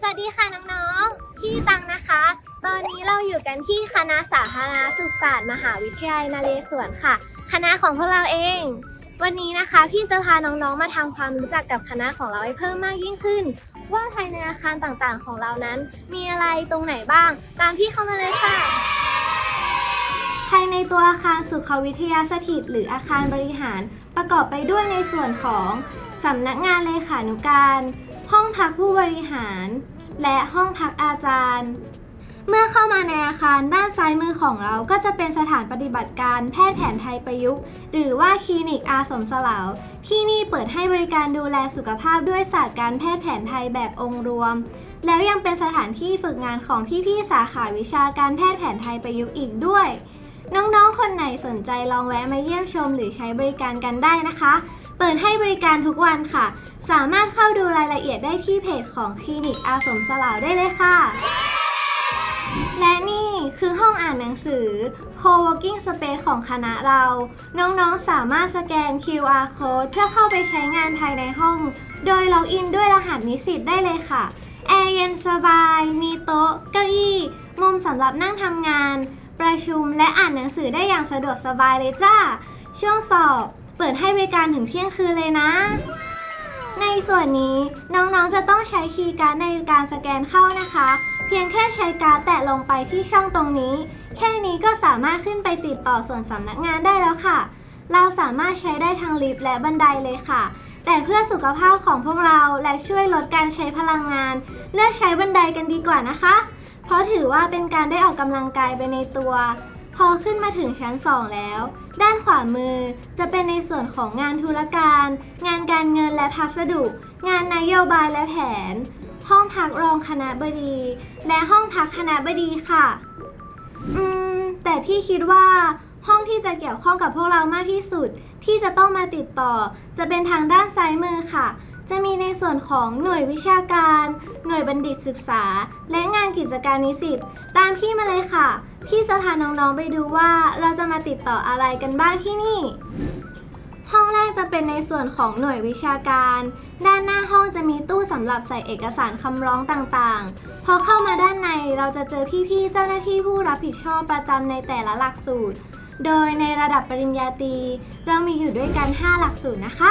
สวัสดีค่ะน้องๆพี่ตังนะคะ ตอนนี้เราอยู่กันที่คณะสาธารณสุขศาสตร์มหาวิทยาลัยนเรศวรค่ะ คณะของพวกเราเอง วันนี้นะคะพี่จะพาน้องๆมาทำความรู้จักกับคณะของเราให้เพิ่มมากยิ่งขึ้น ว่าภายในอาคารต่างๆของเรานั้น มีอะไรตรงไหนบ้าง ตามพี่เข้ามาเลยค่ะ ภายในตัวอาคารสุขวิทยาสถิต หรืออาคารบริหาร ประกอบไปด้วยในส่วนของสำนักงานเลขานุการ ห้องพักผู้บริหาร และห้องพักอาจารย์ เมื่อเข้ามาในอาคารด้านซ้ายมือของเราก็จะเป็นสถานปฏิบัติการแพทย์แผนไทยประยุกต์ หรือว่าคลินิกอาสมสลาว ที่นี่เปิดให้บริการดูแลสุขภาพด้วยศาสตร์การแพทย์แผนไทยแบบองค์รวม แล้วยังเป็นสถานที่ฝึกงานของพี่ๆสาขาวิชาการแพทย์แผนไทยประยุกต์อีกด้วยน้องๆ คนไหนสนใจลองแวะมาเยี่ยมชมหรือใช้บริการกันได้นะคะ เปิดให้บริการทุกวันค่ะ สามารถเข้าดูรายละเอียดได้ที่เพจของคลินิกอาสมสลาวได้เลยค่ะ และนี่คือห้องอ่านหนังสือ Co-working Space ของคณะเรา น้องๆ สามารถสแกน QR Code เพื่อเข้าไปใช้งานภายในห้อง โดยล็อกอินด้วยรหัสนิสิตได้เลยค่ะ แอร์เย็นสบาย มีโต๊ะ เก้าอี้ มุมสำหรับนั่งทำงาน ประชุมและอ่านหนังสือได้อย่างสะดวกสบายเลยจ้า ช่วงสอบ เปิดให้บริการถึงเที่ยงคืนเลยนะ ในส่วนนี้น้องๆจะต้องใช้คีย์การ์ดในการสแกนเข้านะคะ เพียงแค่ใช้การ์ดแตะลงไปที่ช่องตรงนี้ แค่นี้ก็สามารถขึ้นไปติดต่อส่วนสำนักงานได้แล้วค่ะ เราสามารถใช้ได้ทั้งลิฟต์และบันไดเลยค่ะ แต่เพื่อสุขภาพของพวกเราและช่วยลดการใช้พลังงาน เลือกใช้บันไดกันดีกว่านะคะ เพราะถือว่าเป็นการได้ออกกำลังกายไปในตัว พอขึ้นมาถึงชั้น 2 แล้ว ด้านขวามือจะเป็นในส่วนของงานธุรการ งานการเงินและพัสดุ งานนโยบายและแผน ห้องพักรองคณะบดี และห้องพักคณะบดีค่ะ อืม แต่พี่คิดว่าห้องที่จะเกี่ยวข้องกับพวกเรามากที่สุด ที่จะต้องมาติดต่อ จะเป็นทางด้านซ้ายมือค่ะ จะมีในส่วนของหน่วยวิชาการ หน่วยบัณฑิตศึกษา และงานกิจการนิสิต ตามพี่มาเลยค่ะ พี่จะพาน้องๆไปดูว่าเราจะมาติดต่ออะไรกันบ้างที่นี่ ห้องแรกจะเป็นในส่วนของหน่วยวิชาการ ด้านหน้าห้องจะมีตู้สำหรับใส่เอกสารคำร้องต่างๆ พอเข้ามาด้านในเราจะเจอพี่ๆ เจ้าหน้าที่ผู้รับผิดชอบประจำในแต่ละหลักสูตร โดยในระดับปริญญาตรีเรามีอยู่ด้วยกัน 5 หลักสูตรนะคะ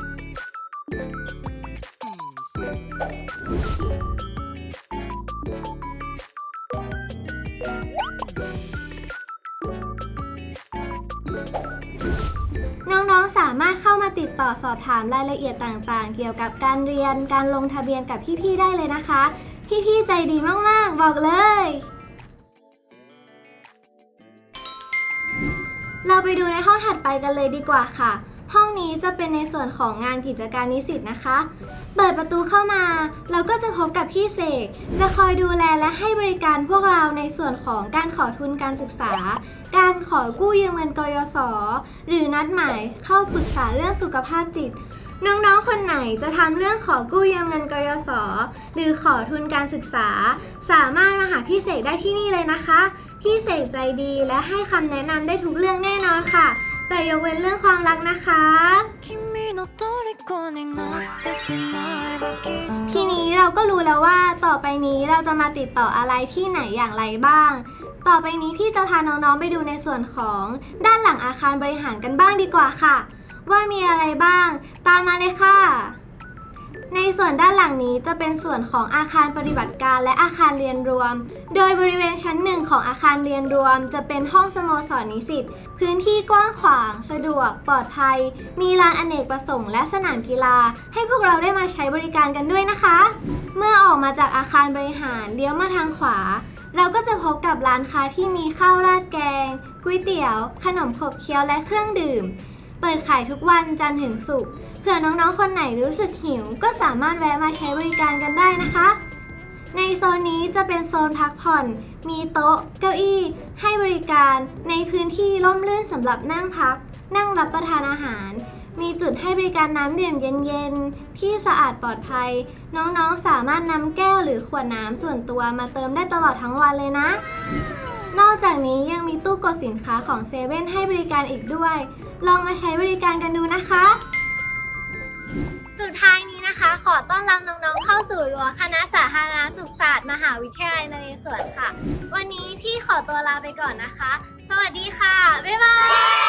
น้องๆ สามารถเข้ามาติดต่อสอบถามรายละเอียดต่างๆ เกี่ยวกับการเรียน การลงทะเบียนกับพี่ๆ ได้เลยนะคะ พี่ๆ ใจดีมากๆ บอกเลย เราไปดูในห้องถัดไปกันเลยดีกว่าค่ะ ห้องนี้จะเป็นในส่วนของงานกิจการนิสิตนะคะ เปิดประตูเข้ามา เราก็จะพบกับพี่เสก จะคอยดูแลและให้บริการพวกเราในส่วนของการขอทุนการศึกษา การขอกู้ยืมเงินกยศ หรือนัดหมายเข้าปรึกษาเรื่องสุขภาพจิต น้องๆ คนไหนจะทำเรื่องขอกู้ยืมเงินกยศ หรือขอทุนการศึกษา สามารถมาหาพี่เสกได้ที่นี่เลยนะคะ พี่เสกใจดีและให้คำแนะนำได้ทุกเรื่องแน่นอนค่ะ แต่ยกเว้นเรื่องความรักนะคะ ทีนี้เราก็รู้แล้วว่าต่อไปนี้เราจะมาติดต่ออะไรที่ไหนอย่างไรบ้าง ต่อไปนี้พี่จะพาน้องๆไปดูในส่วนของด้านหลังอาคารบริหารกันบ้างดีกว่าค่ะ ว่ามีอะไรบ้าง ตามมาเลยค่ะ ในส่วนด้านหลังนี้จะเป็นส่วนของอาคารปฏิบัติการและอาคารเรียนรวม โดยบริเวณชั้นหนึ่งของอาคารเรียนรวม จะเป็นห้องสโมสรนิสิต พื้นที่กว้างขวาง สะดวก ปลอดภัย มีลานอเนกประสงค์และสนามกีฬา ให้พวกเราได้มาใช้บริการกันด้วยนะคะ เมื่อออกมาจากอาคารบริหารเลี้ยวมาทางขวา เราก็จะพบกับร้านค้าที่มีข้าวราดแกงก๋วยเตี๋ยว ขนมขบเคี้ยวและเครื่องดื่ม เปิดขายทุกวันจันทร์ถึงศุกร์เผื่อน้องๆ คนไหนรู้สึกหิว ก็สามารถแวะมาใช้บริการกันได้นะคะ ในโซนนี้จะเป็นโซนพักผ่อน มีโต๊ะ เก้าอี้ ให้บริการ ในพื้นที่ร่มรื่นสำหรับนั่งพัก นั่งรับประทานอาหาร มีจุดให้บริการน้ำดื่มเย็นๆ ที่สะอาดปลอดภัย น้องๆ สามารถนำแก้วหรือขวดน้ำส่วนตัวมาเติมได้ตลอดทั้งวันเลยนะนอกจากนี้ยังมีตู้กดสินค้าของเซเว่นให้บริการอีกด้วย ลองมาใช้บริการกันดูนะคะ สุดท้ายนี้นะคะ ขอต้อนรับน้องๆเข้าสู่รั้วคณะสาธารณสุขศาสตร์มหาวิทยาลัยนเรศวรค่ะ วันนี้พี่ขอตัวลาไปก่อนนะคะ สวัสดีค่ะ บ๊ายบาย